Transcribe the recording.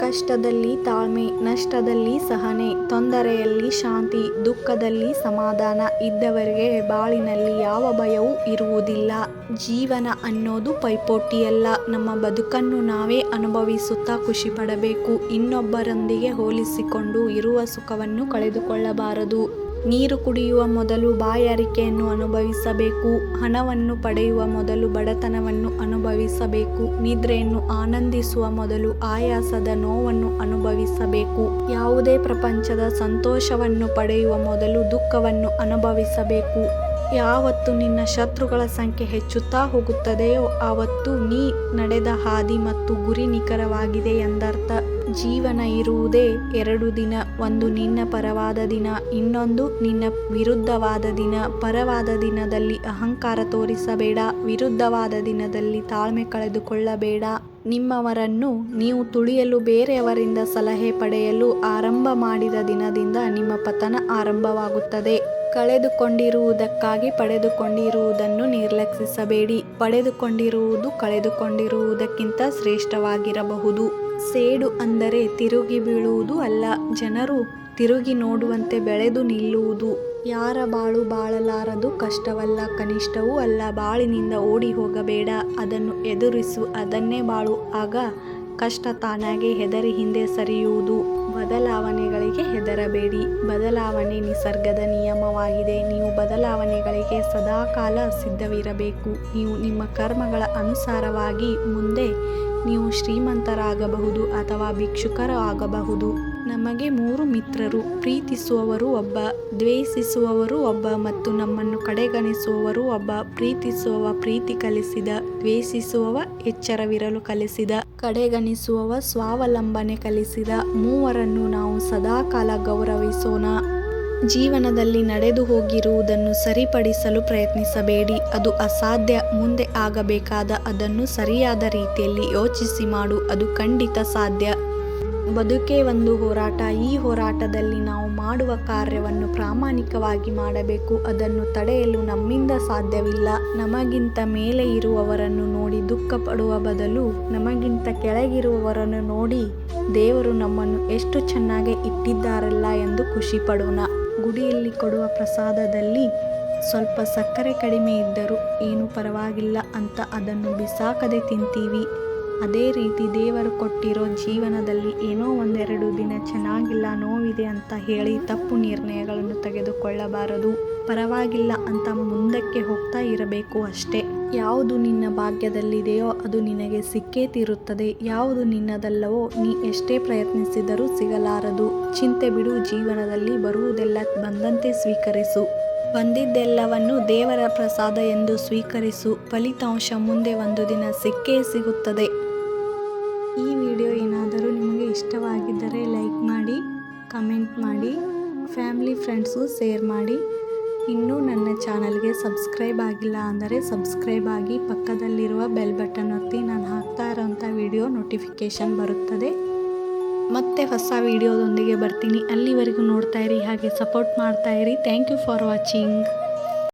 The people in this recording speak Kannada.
ಕಷ್ಟದಲ್ಲಿ ತಾಳ್ಮೆ, ನಷ್ಟದಲ್ಲಿ ಸಹನೆ, ತೊಂದರೆಯಲ್ಲಿ ಶಾಂತಿ, ದುಃಖದಲ್ಲಿ ಸಮಾಧಾನ ಇದ್ದವರಿಗೆ ಬಾಳಿನಲ್ಲಿ ಯಾವ ಭಯವೂ ಇರುವುದಿಲ್ಲ. ಜೀವನ ಅನ್ನೋದು ಪೈಪೋಟಿಯಲ್ಲ. ನಮ್ಮ ಬದುಕನ್ನು ನಾವೇ ಅನುಭವಿಸುತ್ತಾ ಖುಷಿ ಪಡಬೇಕು ಇನ್ನೊಬ್ಬರೊಂದಿಗೆ ಹೋಲಿಸಿಕೊಂಡು ಇರುವ ಸುಖವನ್ನು ಕಳೆದುಕೊಳ್ಳಬಾರದು. ನೀರು ಕುಡಿಯುವ ಮೊದಲು ಬಾಯಾರಿಕೆಯನ್ನು ಅನುಭವಿಸಬೇಕು, ಹಣವನ್ನು ಪಡೆಯುವ ಮೊದಲು ಬಡತನವನ್ನು ಅನುಭವಿಸಬೇಕು, ನಿದ್ರೆಯನ್ನು ಆನಂದಿಸುವ ಮೊದಲು ಆಯಾಸದ ನೋವನ್ನು ಅನುಭವಿಸಬೇಕು. ಯಾವುದೇ ಪ್ರಪಂಚದ ಸಂತೋಷವನ್ನು ಪಡೆಯುವ ಮೊದಲು ದುಃಖವನ್ನು ಅನುಭವಿಸಬೇಕು. ಯಾವತ್ತು ನಿನ್ನ ಶತ್ರುಗಳ ಸಂಖ್ಯೆ ಹೆಚ್ಚುತ್ತಾ ಹೋಗುತ್ತದೆಯೋ ಆವತ್ತು ನೀ ನಡೆದ ಹಾದಿ ಮತ್ತು ಗುರಿ ನಿಖರವಾಗಿದೆ ಎಂದರ್ಥ. ಜೀವನ ಇರುವುದೇ ಎರಡು ದಿನ, ಒಂದು ನಿನ್ನ ಪರವಾದ ದಿನ, ಇನ್ನೊಂದು ನಿನ್ನ ವಿರುದ್ಧವಾದ ದಿನ. ಪರವಾದ ದಿನದಲ್ಲಿ ಅಹಂಕಾರ ತೋರಿಸಬೇಡ, ವಿರುದ್ಧವಾದ ದಿನದಲ್ಲಿ ತಾಳ್ಮೆ ಕಳೆದುಕೊಳ್ಳಬೇಡ. ನಿಮ್ಮವರನ್ನು ನೀವು ತುಳಿಯಲು, ಬೇರೆಯವರಿಂದ ಸಲಹೆ ಪಡೆಯಲು ಆರಂಭ ಮಾಡಿದ ದಿನದಿಂದ ನಿಮ್ಮ ಪತನ ಆರಂಭವಾಗುತ್ತದೆ. ಕಳೆದುಕೊಂಡಿರುವುದಕ್ಕಾಗಿ ಪಡೆದುಕೊಂಡಿರುವುದನ್ನು ನಿರ್ಲಕ್ಷಿಸಬೇಡಿ. ಪಡೆದುಕೊಂಡಿರುವುದು ಕಳೆದುಕೊಂಡಿರುವುದಕ್ಕಿಂತ ಶ್ರೇಷ್ಠವಾಗಿರಬಹುದು. ಸೇಡು ಅಂದರೆ ತಿರುಗಿ ಬೀಳುವುದು ಅಲ್ಲ. ಜನರು ತಿರುಗಿ ನೋಡುವಂತೆ ಬೆಳೆದು ನಿಲ್ಲುವುದು. ಯಾರ ಬಾಳು ಬಾಳಲಾರದು ಕಷ್ಟವಲ್ಲ, ಕನಿಷ್ಠವೂ ಅಲ್ಲ. ಬಾಳಿನಿಂದ ಓಡಿ ಹೋಗಬೇಡ. ಅದನ್ನು ಎದುರಿಸು. ಅದನ್ನೇ ಬಾಳು. ಆಗ ಕಷ್ಟ ತಾನಾಗೆ ಹೆದರಿ ಹಿಂದೆ ಸರಿಯುವುದು. ಬದಲಾವಣೆಗಳಿಗೆ ಹೆದರಬೇಡಿ. ಬದಲಾವಣೆ ನಿಸರ್ಗದ ನಿಯಮವಾಗಿದೆ. ನೀವು ಬದಲಾವಣೆಗಳಿಗೆ ಸದಾಕಾಲ ಸಿದ್ಧವಿರಬೇಕು. ನೀವು ನಿಮ್ಮ ಕರ್ಮಗಳ ಅನುಸಾರವಾಗಿ ಮುಂದೆ ನೀವು ಶ್ರೀಮಂತರಾಗಬಹುದು ಅಥವಾ ಭಿಕ್ಷುಕರು ಆಗಬಹುದು ನಮಗೆ ಮೂರು ಮಿತ್ರರು, ಪ್ರೀತಿಸುವವರು ಒಬ್ಬ, ದ್ವೇಷಿಸುವವರು ಒಬ್ಬ ಮತ್ತು ನಮ್ಮನ್ನು ಕಡೆಗಣಿಸುವವರು ಒಬ್ಬ ಪ್ರೀತಿಸುವವ ಪ್ರೀತಿ ಕಲಿಸಿದ ದ್ವೇಷಿಸುವವ ಎಚ್ಚರವಿರಲು ಕಲಿಸಿದ ಕಡೆಗಣಿಸುವವ ಸ್ವಾವಲಂಬನೆ ಕಲಿಸಿದ, ಮೂವರನ್ನು ನಾವು ಸದಾಕಾಲ ಗೌರವಿಸೋಣ. ಜೀವನದಲ್ಲಿ ನಡೆದು ಹೋಗಿರುವುದನ್ನು ಸರಿಪಡಿಸಲು ಪ್ರಯತ್ನಿಸಬೇಡಿ. ಅದು ಅಸಾಧ್ಯ. ಮುಂದೆ ಆಗಬೇಕಾದ ಅದನ್ನು ಸರಿಯಾದ ರೀತಿಯಲ್ಲಿ ಯೋಚಿಸಿ ಮಾಡು. ಅದು ಖಂಡಿತ ಸಾಧ್ಯ. ಬದುಕೇ ಒಂದು ಹೋರಾಟ. ಈ ಹೋರಾಟದಲ್ಲಿ ನಾವು ಮಾಡುವ ಕಾರ್ಯವನ್ನು ಪ್ರಾಮಾಣಿಕವಾಗಿ ಮಾಡಬೇಕು. ಅದನ್ನು ತಡೆಯಲು ನಮ್ಮಿಂದ ಸಾಧ್ಯವಿಲ್ಲ. ನಮಗಿಂತ ಮೇಲೆ ಇರುವವರನ್ನು ನೋಡಿ ದುಃಖ ಪಡುವ ಬದಲು ನಮಗಿಂತ ಕೆಳಗಿರುವವರನ್ನು ನೋಡಿ ದೇವರು ನಮ್ಮನ್ನು ಎಷ್ಟು ಚೆನ್ನಾಗಿ ಇಟ್ಟಿದ್ದಾರಲ್ಲ ಎಂದು ಖುಷಿ ಪಡೋಣ. ಗುಡಿಯಲ್ಲಿ ಕೊಡುವ ಪ್ರಸಾದದಲ್ಲಿ ಸ್ವಲ್ಪ ಸಕ್ಕರೆ ಕಡಿಮೆ ಇದ್ದರೂ ಏನು ಪರವಾಗಿಲ್ಲ ಅಂತ ಅದನ್ನು ಬಿಸಾಕದೆ ತಿಂತೀವಿ. ಅದೇ ರೀತಿ ದೇವರು ಕೊಟ್ಟಿರೋ ಜೀವನದಲ್ಲಿ ಏನೋ ಒಂದೆರಡು ದಿನ ಚೆನ್ನಾಗಿಲ್ಲ, ನೋವಿದೆ ಅಂತ ಹೇಳಿ ತಪ್ಪು ನಿರ್ಣಯಗಳನ್ನು ತೆಗೆದುಕೊಳ್ಳಬಾರದು. ಪರವಾಗಿಲ್ಲ ಅಂತ ಮುಂದಕ್ಕೆ ಹೋಗ್ತಾ ಇರಬೇಕು ಅಷ್ಟೇ. ಯಾವುದು ನಿನ್ನ ಭಾಗ್ಯದಲ್ಲಿದೆಯೋ ಅದು ನಿನಗೆ ಸಿಕ್ಕೇ ತೀರುತ್ತದೆ. ಯಾವುದು ನಿನ್ನದಲ್ಲವೋ ನೀ ಎಷ್ಟೇ ಪ್ರಯತ್ನಿಸಿದರೂ ಸಿಗಲಾರದು. ಚಿಂತೆ ಬಿಡು, ಜೀವನದಲ್ಲಿ ಬರುವುದೆಲ್ಲ ಬಂದಂತೆ ಸ್ವೀಕರಿಸು. ಬಂದಿದ್ದೆಲ್ಲವನ್ನು ದೇವರ ಪ್ರಸಾದ ಎಂದು ಸ್ವೀಕರಿಸು. ಫಲಿತಾಂಶ ಮುಂದೆ ಒಂದು ದಿನ ಸಿಕ್ಕೇ ಸಿಗುತ್ತದೆ. ಈ ವಿಡಿಯೋ ಏನಾದರೂ ನಿಮಗೆ ಇಷ್ಟವಾಗಿದ್ದರೆ ಲೈಕ್ ಮಾಡಿ, ಕಮೆಂಟ್ ಮಾಡಿ, ಫ್ಯಾಮಿಲಿ ಫ್ರೆಂಡ್ಸು ಶೇರ್ ಮಾಡಿ. ಇನ್ನೂ ನನ್ನ ಚಾನಲ್ಗೆ ಸಬ್ಸ್ಕ್ರೈಬ್ ಆಗಿಲ್ಲ ಅಂದರೆ ಸಬ್ಸ್ಕ್ರೈಬ್ ಆಗಿ ಪಕ್ಕದಲ್ಲಿರುವ ಬೆಲ್ ಬಟನ್ ಒತ್ತಿ ನಾನು ಹಾಕ್ತಾ ಇರೋಂಥ ವಿಡಿಯೋ ನೋಟಿಫಿಕೇಷನ್ ಬರುತ್ತದೆ. ಮತ್ತೆ ಹೊಸ ವಿಡಿಯೋದೊಂದಿಗೆ ಬರ್ತೀನಿ. ಅಲ್ಲಿವರೆಗೂ ನೋಡ್ತಾ ಇರಿ, ಹಾಗೆ ಸಪೋರ್ಟ್ ಮಾಡ್ತಾ ಇರಿ. Thank you for watching.